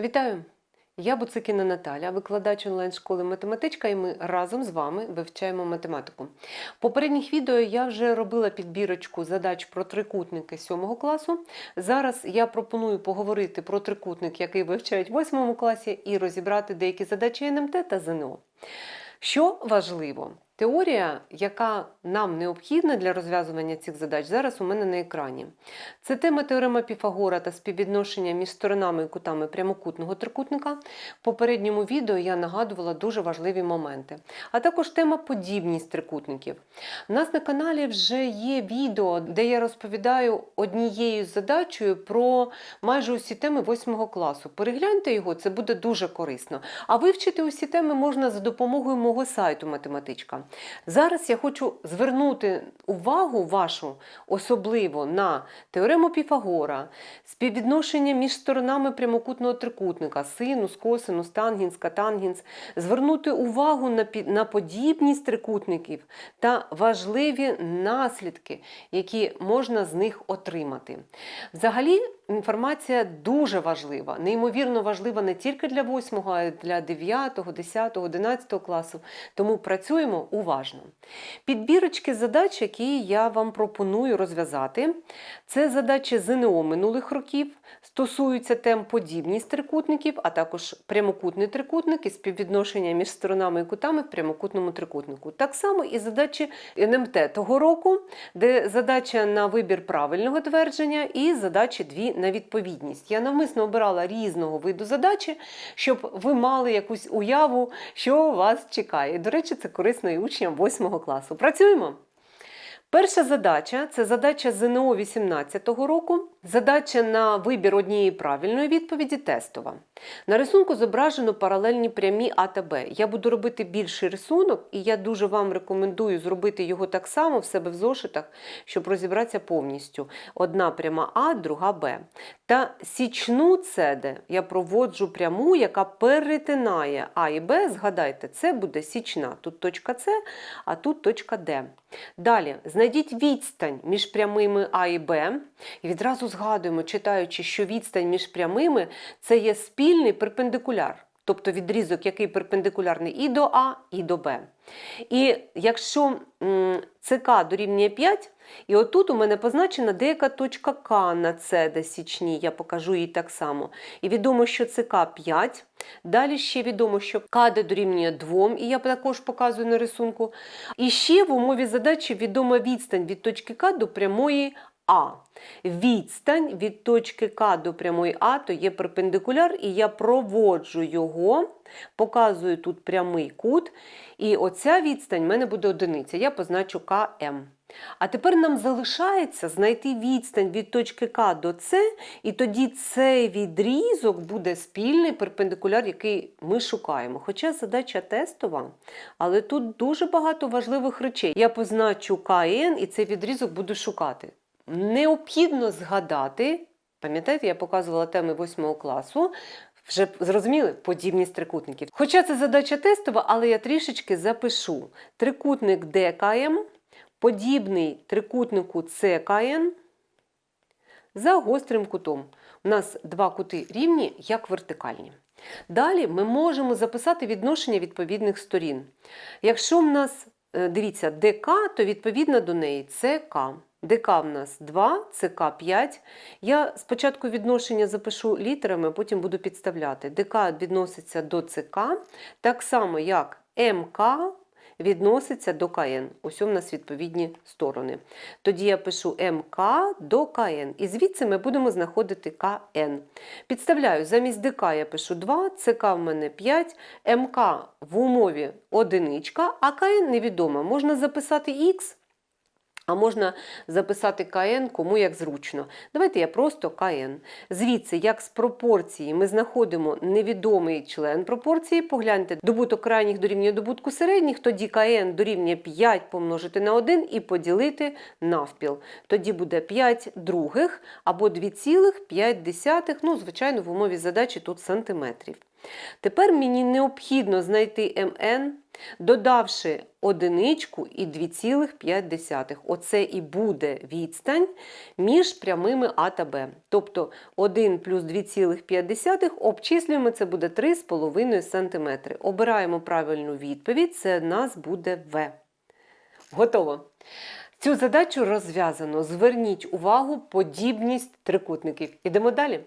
Вітаю! Я Буцикіна Наталя, викладач онлайн-школи математичка, і ми разом з вами вивчаємо математику. В попередніх відео я вже робила підбірочку задач про трикутники 7 класу. Зараз я пропоную поговорити про трикутник, який вивчають в 8 класі, і розібрати деякі задачі НМТ та ЗНО. Що важливо? Теорія, яка нам необхідна для розв'язування цих задач, зараз у мене на екрані. Це тема теорема Піфагора та співвідношення між сторонами і кутами прямокутного трикутника. В попередньому відео я нагадувала дуже важливі моменти. А також тема подібність трикутників. У нас на каналі вже є відео, де я розповідаю однією задачею про майже усі теми 8 класу. Перегляньте його, це буде дуже корисно. А вивчити усі теми можна за допомогою мого сайту математичка. Зараз я хочу звернути увагу вашу особливо на теорему Піфагора, співвідношення між сторонами прямокутного трикутника, синус, косинус, тангенс, катангенс, звернути увагу на, на подібність трикутників та важливі наслідки, які можна з них отримати. Взагалі, інформація дуже важлива, неймовірно важлива не тільки для 8, а й для 9, 10, 11 класу. Тому працюємо уважно. Підбірочки задач, які я вам пропоную розв'язати, це задачі ЗНО минулих років, стосуються тем подібність трикутників, а також прямокутний трикутник і співвідношення між сторонами і кутами в прямокутному трикутнику. Так само і задачі НМТ того року, де задача на вибір правильного твердження і задачі дві на відповідність. Я навмисно обирала різного виду задачі, щоб ви мали якусь уяву, що вас чекає. До речі, це корисно і учням 8 класу. Працюємо! Перша задача це задача ЗНО 18 року. Задача на вибір однієї правильної відповіді тестова. На рисунку зображено паралельні прямі А та Б. Я буду робити більший рисунок, і я дуже вам рекомендую зробити його так само в себе в зошитах, щоб розібратися повністю. Одна пряма А, друга Б. Та січну цеде я проводжу пряму, яка перетинає А і Б. Згадайте, це буде січна. Тут точка С, а тут точка Д. Далі знайдіть відстань між прямими А і Б. І відразу згадуємо, читаючи, що відстань між прямими це є спільний перпендикуляр. Тобто відрізок, який перпендикулярний і до А, і до Б. І якщо ЦК дорівнює 5, і отут у мене позначена деяка точка К на С, де січні, я покажу її так само. І відомо, що ЦК 5. Далі ще відомо, що КД дорівнює 2, і я також показую на рисунку. І ще в умові задачі відома відстань від точки К до прямої А. Відстань від точки К до прямої А то є перпендикуляр, і я проводжу його, показую тут прямий кут. І оця відстань в мене буде одиниця. Я позначу КМ. А тепер нам залишається знайти відстань від точки К до С, і тоді цей відрізок буде спільний перпендикуляр, який ми шукаємо. Хоча задача тестова, але тут дуже багато важливих речей. Я позначу КН і цей відрізок буду шукати. Необхідно згадати, пам'ятаєте, я показувала теми 8 класу. Вже зрозуміли подібність трикутників. Хоча це задача тестова, але я трішечки запишу. Трикутник ДКМ подібний трикутнику ЦКН за гострим кутом. У нас два кути рівні, як вертикальні. Далі ми можемо записати відношення відповідних сторін. Якщо в нас, е, дивіться, ДК, то відповідно до неї ЦК. ДК в нас 2, ЦК 5. Я спочатку відношення запишу літерами, потім буду підставляти. ДК відноситься до ЦК, так само як МК відноситься до КН. Ось у нас відповідні сторони. Тоді я пишу МК до КН. І звідси ми будемо знаходити КН. Підставляю, замість ДК я пишу 2, ЦК в мене 5, МК в умові одиничка, а КН невідомо. Можна записати Х. А можна записати КН, кому як зручно. Давайте я просто КН. Звідси, як з пропорції, ми знаходимо невідомий член пропорції. Погляньте, добуток крайніх дорівнює добутку середніх, тоді КН дорівнює 5 помножити на 1 і поділити навпіл. Тоді буде 5 других або 2,5, ну, звичайно, в умові задачі тут сантиметрів. Тепер мені необхідно знайти МН, додавши одиничку і 2,5. Оце і буде відстань між прямими А та Б. Тобто 1 плюс 2,5 обчислюємо, це буде 3,5 см. Обираємо правильну відповідь, це в нас буде В. Готово. Цю задачу розв'язано. Зверніть увагу подібність трикутників. Ідемо далі.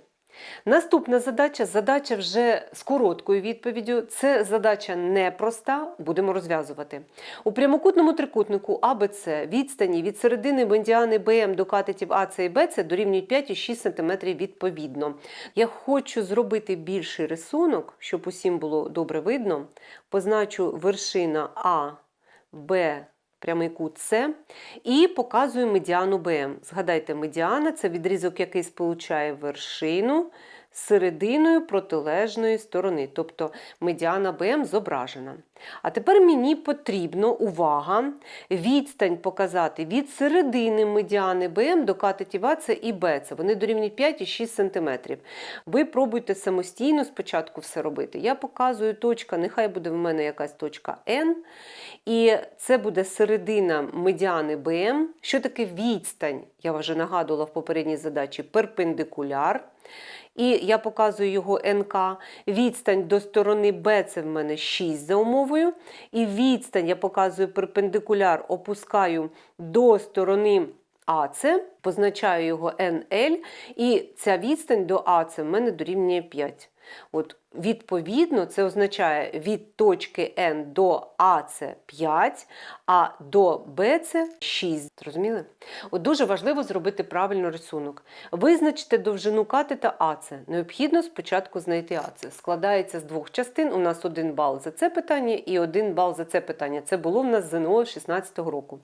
Наступна задача задача вже з короткою відповіддю. Це задача непроста, будемо розв'язувати. У прямокутному трикутнику АБЦ відстані від середини медіани БМ до катетів АЦ і БЦ дорівнюють 5 і 6 см відповідно. Я хочу зробити більший рисунок, щоб усім було добре видно. Позначу вершина А, Б, прямий кут С і показую медіану БМ. Згадайте, медіана це відрізок, який сполучає вершину серединою протилежної сторони, тобто медіана БМ зображена. А тепер мені потрібно, увага, відстань показати від середини медіани БМ до катетів АЦ і БЦ. Вони дорівнюють 5 і 6 см. Ви пробуйте самостійно спочатку все робити. Я показую точка, нехай буде в мене якась точка N. І це буде середина медіани БМ. Що таке відстань? Я вже нагадувала в попередній задачі перпендикуляр. І я показую його НК. Відстань до сторони Б це в мене 6 за умовою. І відстань я показую перпендикуляр, опускаю до сторони АЦ, позначаю його НЛ, і ця відстань до АЦ в мене дорівнює 5. От, Відповідно, це означає від точки N до АЦ 5, а до БЦ 6. Зрозуміли? От Дуже важливо зробити правильно рисунок. Визначте довжину катета АЦ. Необхідно спочатку знайти АЦ. Складається з двох частин. У нас один бал за це питання і один бал за це питання. Це було в нас ЗНО 16 року.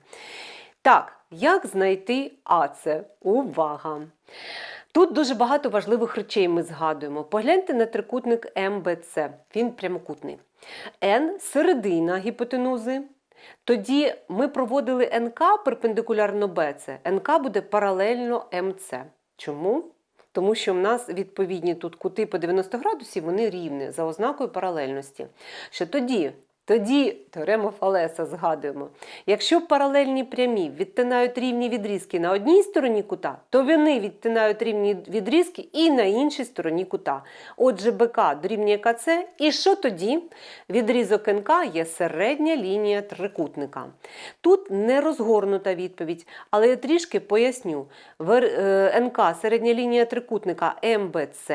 Так, як знайти АЦ? Увага! Тут дуже багато важливих речей ми згадуємо. Погляньте на трикутник МБЦ, він прямокутний. N середина гіпотенузи. Тоді ми проводили НК перпендикулярно БЦ. НК буде паралельно МЦ. Чому? Тому що в нас відповідні тут кути по 90 градусів, вони рівні за ознакою паралельності. Що тоді тоді теорему Фалеса згадуємо. Якщо паралельні прямі відтинають рівні відрізки на одній стороні кута, то вони відтинають рівні відрізки і на іншій стороні кута. Отже, БК дорівнює КЦ. І що тоді? Відрізок НК є середня лінія трикутника. Тут не розгорнута відповідь, але я трішки поясню. Вер- НК середня лінія трикутника МБЦ.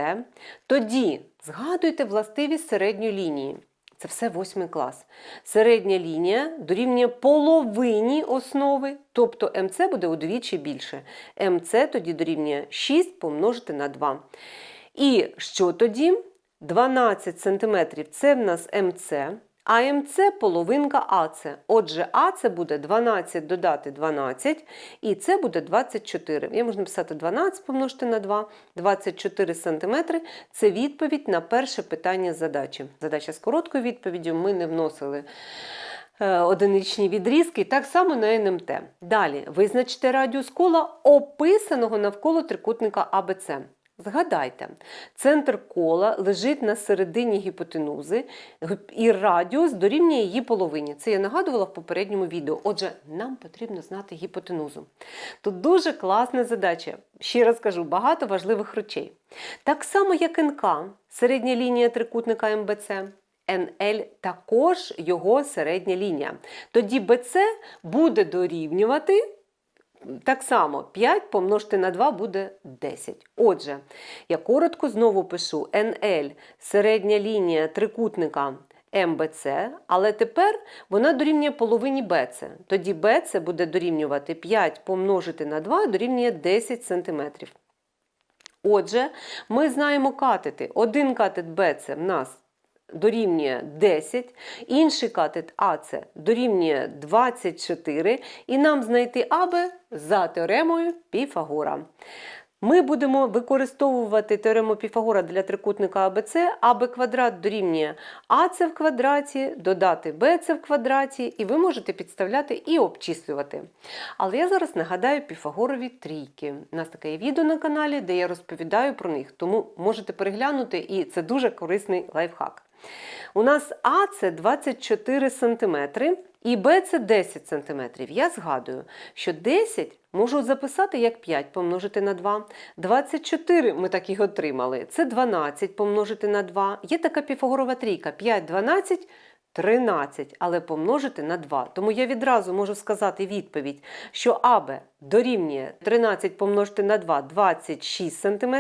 Тоді згадуйте властивість середньої лінії. Це все восьмий клас. Середня лінія дорівнює половині основи, тобто МЦ буде удвічі більше. МЦ тоді дорівнює 6 помножити на 2. І що тоді? 12 см це в нас МЦ, а МЦ половинка АЦ. Отже, АЦ буде 12 додати 12, і це буде 24. Я можна писати 12 помножити на 2, 24 см – це відповідь на перше питання задачі. Задача з короткою відповіддю ми не вносили е, одиничні відрізки, так само на НМТ. Далі, визначте радіус кола, описаного навколо трикутника АБЦ. Згадайте, центр кола лежить на середині гіпотенузи, і радіус дорівнює її половині. Це я нагадувала в попередньому відео. Отже, нам потрібно знати гіпотенузу. Тут дуже класна задача. Ще раз кажу, багато важливих речей. Так само, як НК, середня лінія трикутника МБЦ. НЛ також його середня лінія. Тоді БЦ буде дорівнювати так само 5 помножити на 2 буде 10. Отже, я коротко знову пишу НЛ середня лінія трикутника МБЦ, але тепер вона дорівнює половині БЦ. Тоді БЦ буде дорівнювати 5 помножити на 2 дорівнює 10 см. Отже, ми знаємо катети. Один катет БЦ в нас дорівнює 10, інший катет АЦ дорівнює 24, і нам знайти АБ за теоремою Піфагора. Ми будемо використовувати теорему Піфагора для трикутника АБЦ, АБ квадрат дорівнює АЦ в квадраті, додати БЦ в квадраті, і ви можете підставляти і обчислювати. Але я зараз нагадаю Піфагорові трійки. У нас таке відео на каналі, де я розповідаю про них, тому можете переглянути, і це дуже корисний лайфхак. У нас А це 24 см і Б це 10 см. Я згадую, що 10 можу записати як 5 помножити на 2. 24 ми так і отримали. Це 12 помножити на 2. Є така піфагорова трійка. 5, 12, 13, але помножити на 2. Тому я відразу можу сказати відповідь, що АБ дорівнює 13 помножити на 2 26 см.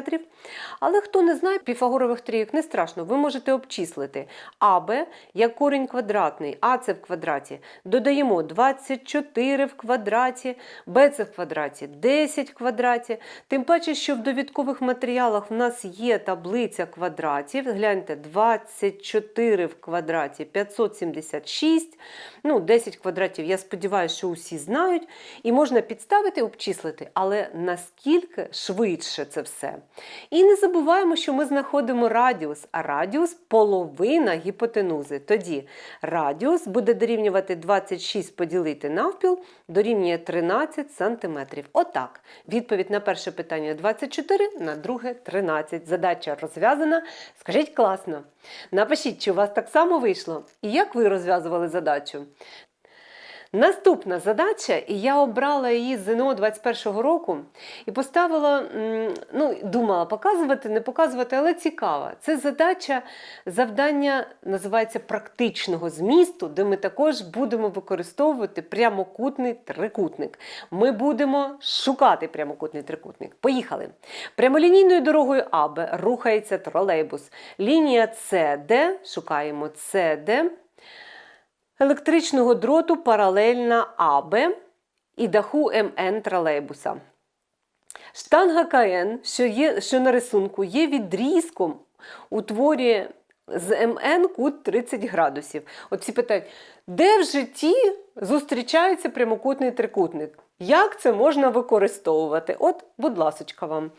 Але хто не знає піфагорових трійок, не страшно, ви можете обчислити АБ як корінь квадратний, АЦ в квадраті. Додаємо 24 в квадраті, БЦ в квадраті, 10 в квадраті. Тим паче, що в довідкових матеріалах в нас є таблиця квадратів. Гляньте, 24 в квадраті 576. Ну, 10 квадратів, я сподіваюся, що усі знають. І можна підставити, обчислити, але наскільки швидше це все. І не забуваємо, що ми знаходимо радіус, а радіус половина гіпотенузи. Тоді радіус буде дорівнювати 26 поділити навпіл, дорівнює 13 см. Отак. Відповідь на перше питання 24, на друге 13. Задача розв'язана. Скажіть класно. Напишіть, чи у вас так само вийшло, і як ви розв'язували задачу. Наступна задача, і я обрала її з ЗНО 21-го року і поставила, ну, думала, показувати, не показувати, але цікава. Це задача, завдання називається практичного змісту, де ми також будемо використовувати прямокутний трикутник. Ми будемо шукати прямокутний трикутник. Поїхали. Прямолінійною дорогою АБ рухається тролейбус. Лінія СД, шукаємо СД електричного дроту паралельна АБ і даху МН тролейбуса. Штанга КН, що, є, що на рисунку, є відрізком, утворює з МН кут 30 градусів. От всі питають, де в житті зустрічається прямокутний трикутник? Як це можна використовувати? От, будь ласочка вам.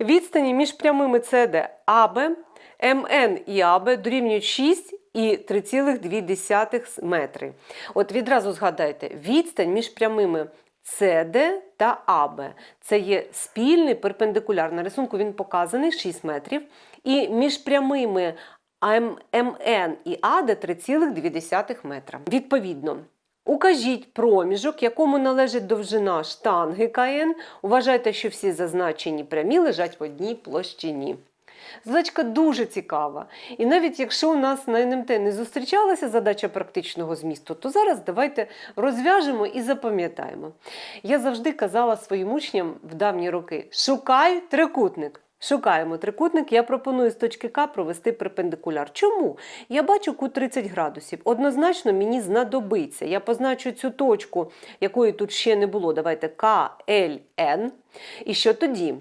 Відстані між прямими CD АБ, МН і АБ дорівнюють 6 і 3,2 метри. От відразу згадайте, відстань між прямими CD та АБ. Це є спільний перпендикуляр. На рисунку він показаний 6 метрів. І між прямими МН і АД 3,2 метра. Відповідно. Укажіть проміжок, якому належить довжина штанги КН. Вважайте, що всі зазначені прямі лежать в одній площині. Задачка дуже цікава. І навіть якщо у нас на НМТ не зустрічалася задача практичного змісту, то зараз давайте розв'яжемо і запам'ятаємо. Я завжди казала своїм учням в давні роки: шукай трикутник. Шукаємо трикутник, я пропоную з точки К провести перпендикуляр. Чому? Я бачу кут 30 градусів. Однозначно мені знадобиться. Я позначу цю точку, якої тут ще не було. Давайте КЛН. І що тоді?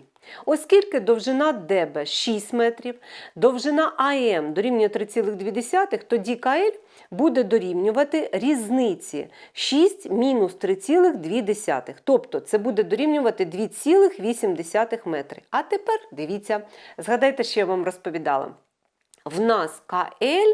Оскільки довжина ДБ 6 метрів, довжина АМ дорівнює 3,2, тоді КЛ буде дорівнювати різниці 6 мінус 3,2. Тобто це буде дорівнювати 2,8 метри. А тепер дивіться, згадайте, що я вам розповідала. В нас КЛ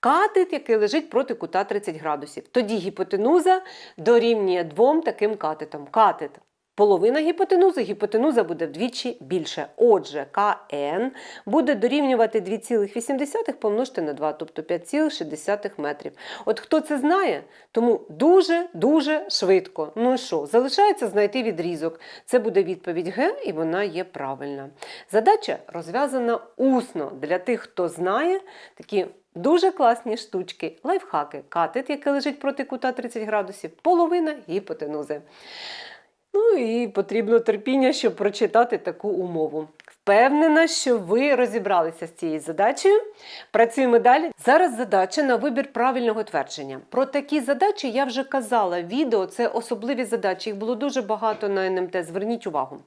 катет, який лежить проти кута 30 градусів. Тоді гіпотенуза дорівнює двом таким катетам. Катет половина гіпотенузи, гіпотенуза буде вдвічі більше. Отже, КН буде дорівнювати 2,8 помножити на 2, тобто 5,6 метрів. От хто це знає, тому дуже-дуже швидко. Ну і що, залишається знайти відрізок. Це буде відповідь Г, і вона є правильна. Задача розв'язана усно для тих, хто знає такі. Дуже класні штучки, лайфхаки, катет, який лежить проти кута 30 градусів, половина гіпотенузи. Ну і потрібно терпіння, щоб прочитати таку умову. Впевнена, що ви розібралися з цією задачею. Працюємо далі. Зараз задача на вибір правильного твердження. Про такі задачі я вже казала. Відео це особливі задачі. Їх було дуже багато на НМТ. Зверніть увагу.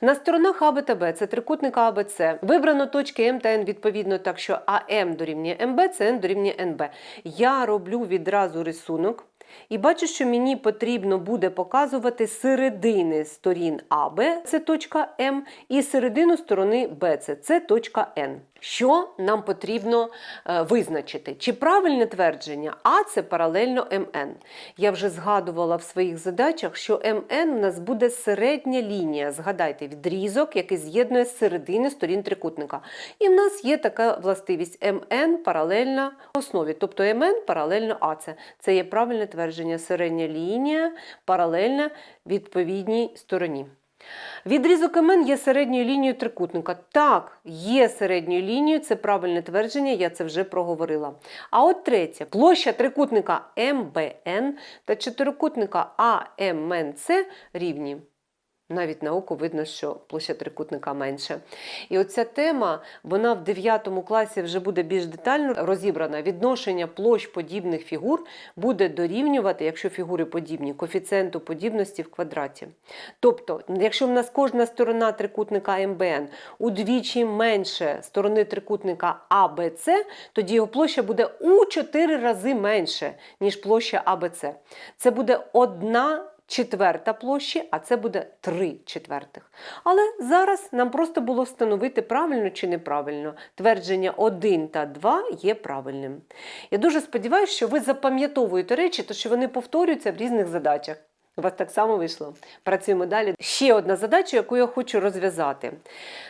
На сторонах А, Б та Б це трикутник А, Б, С. Вибрано точки М та Н відповідно, так що АМ дорівнює МБ, СН дорівнює НБ. Я роблю відразу рисунок. І бачу, що мені потрібно буде показувати середини сторін АБ, це точка М, і середину сторони БЦ, це точка Н. Що нам потрібно е, визначити? Чи правильне твердження А це паралельно МН? Я вже згадувала в своїх задачах, що МН у нас буде середня лінія. Згадайте, відрізок, який з'єднує з середини сторін трикутника. І в нас є така властивість МН паралельна основі, тобто МН паралельно АЦ. Це є правильне твердження. Середня лінія паралельна відповідній стороні. Відрізок МН є середньою лінією трикутника. Так, є середньою лінією, це правильне твердження, я це вже проговорила. А от третє, площа трикутника МБН та чотирикутника АМНЦ рівні. Навіть на око видно, що площа трикутника менше. І оця тема, вона в 9 класі вже буде більш детально розібрана. Відношення площ подібних фігур буде дорівнювати, якщо фігури подібні, коефіцієнту подібності в квадраті. Тобто, якщо в нас кожна сторона трикутника МБН удвічі менше сторони трикутника АБЦ, тоді його площа буде у 4 рази менше, ніж площа АБЦ. Це буде одна четверта площі, а це буде 3 четвертих. Але зараз нам просто було встановити правильно чи неправильно. Твердження 1 та 2 є правильним. Я дуже сподіваюся, що ви запам'ятовуєте речі, то що вони повторюються в різних задачах. У вас так само вийшло. Працюємо далі. Ще одна задача, яку я хочу розв'язати.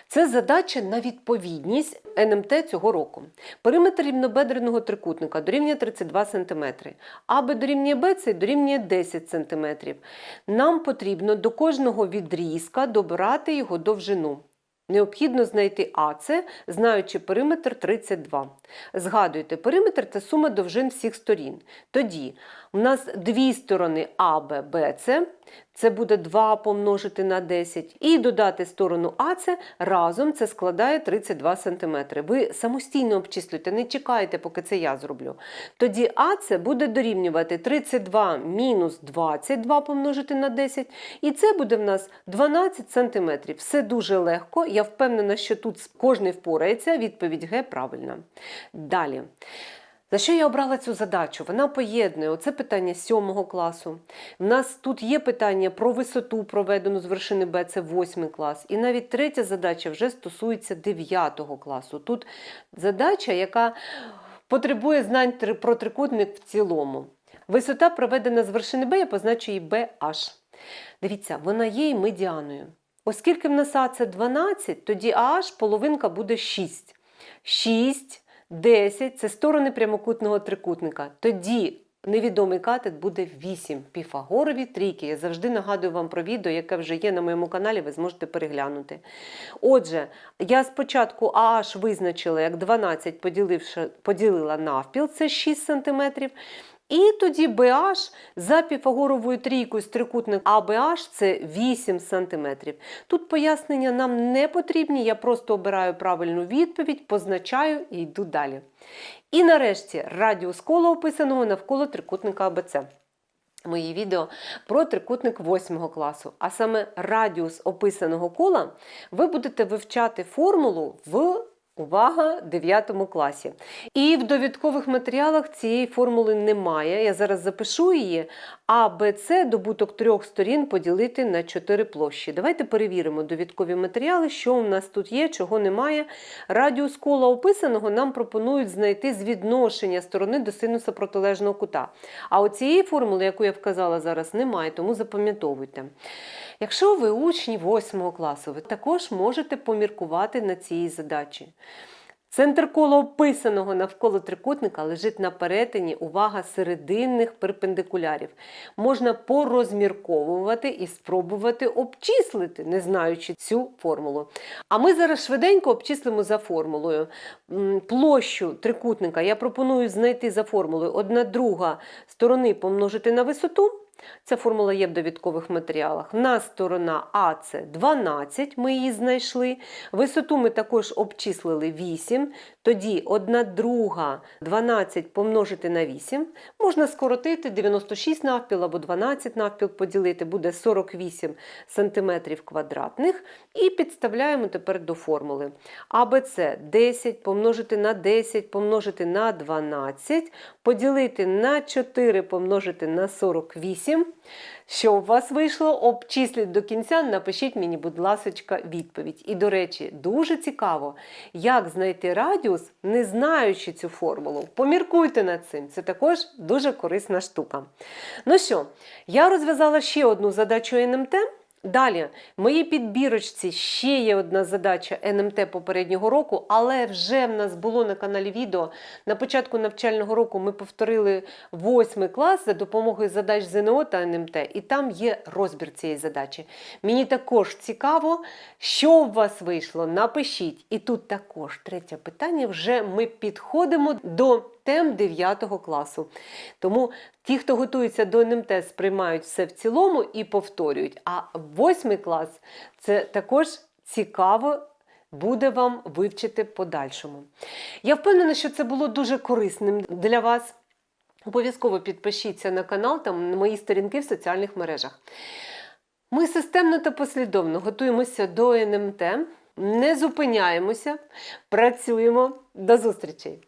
Це задача на відповідність НМТ цього року. Периметр рівнобедреного трикутника дорівнює 32 см, АБ дорівнює БЦ дорівнює 10 см. Нам потрібно до кожного відрізка добирати його довжину. Необхідно знайти АЦ, знаючи периметр 32. Згадуйте, периметр це сума довжин всіх сторін. Тоді у нас дві сторони АБ, БЦ, це буде 2 помножити на 10, і додати сторону АЦ разом це складає 32 см. Ви самостійно обчислюйте, не чекайте, поки це я зроблю. Тоді АЦ буде дорівнювати 32 мінус 22 помножити на 10, і це буде в нас 12 см. Все дуже легко. Я впевнена, що тут кожен впорається. Відповідь Г правильна. Далі. За що я обрала цю задачу? Вона поєднує оце питання 7 класу. У нас тут є питання про висоту, проведену з вершини Б, це 8 клас. І навіть третя задача вже стосується 9 класу. Тут задача, яка потребує знань про трикутник в цілому. Висота, проведена з вершини Б, я позначу її BH. Дивіться, вона є і медіаною. Оскільки в нас А це 12, тоді AH половинка буде 6. 6, 10 це сторони прямокутного трикутника. Тоді невідомий катет буде 8. Піфагорові трійки. Я завжди нагадую вам про відео, яке вже є на моєму каналі, ви зможете переглянути. Отже, я спочатку AH визначила як 12, поділивши, поділила навпіл, це 6 см. І тоді BH за піфагоровою трійкою з трикутник ABH це 8 см. Тут пояснення нам не потрібні, я просто обираю правильну відповідь, позначаю і йду далі. І нарешті радіус кола описаного навколо трикутника АБЦ. Мої відео про трикутник 8 класу, а саме радіус описаного кола, ви будете вивчати формулу в Увага 9 класі. І в довідкових матеріалах цієї формули немає. Я зараз запишу її. А, Б, С добуток трьох сторін поділити на 4 площі. Давайте перевіримо довідкові матеріали, що у нас тут є, чого немає. Радіус кола описаного нам пропонують знайти з відношення сторони до синуса протилежного кута. А оцієї формули, яку я вказала зараз, немає, тому запам'ятовуйте. Якщо ви учні 8 класу, ви також можете поміркувати на цій задачі. Центр кола описаного навколо трикутника лежить на перетині, увага, серединних перпендикулярів. Можна порозмірковувати і спробувати обчислити, не знаючи цю формулу. А ми зараз швиденько обчислимо за формулою. Площу трикутника я пропоную знайти за формулою 1 друга сторони помножити на висоту. Ця формула є в довідкових матеріалах. У нас сторона А це 12, ми її знайшли. Висоту ми також обчислили 8. Тоді 1 друга 12 помножити на 8. Можна скоротити 96 навпіл або 12 навпіл поділити, буде 48 см квадратних. І підставляємо тепер до формули. АБЦ 10 помножити на 10 помножити на 12, поділити на 4 помножити на 48. Що у вас вийшло? Обчисліть до кінця, напишіть мені, будь ласка, відповідь. І, до речі, дуже цікаво, як знайти радіус, не знаючи цю формулу. Поміркуйте над цим, це також дуже корисна штука. Ну що, я розв'язала ще одну задачу НМТ. Далі, в моїй підбірочці ще є одна задача НМТ попереднього року, але вже в нас було на каналі відео. На початку навчального року ми повторили восьмий клас за допомогою задач ЗНО та НМТ, і там є розбір цієї задачі. Мені також цікаво, що у вас вийшло. Напишіть. І тут також третє питання. Вже ми підходимо до тем 9 класу. Тому ті, хто готується до НМТ, сприймають все в цілому і повторюють. А восьмий клас це також цікаво. Буде вам вивчити подальшому. Я впевнена, що це було дуже корисним для вас. Обов'язково підпишіться на канал та на мої сторінки в соціальних мережах. Ми системно та послідовно готуємося до НМТ, не зупиняємося, працюємо. До зустрічей!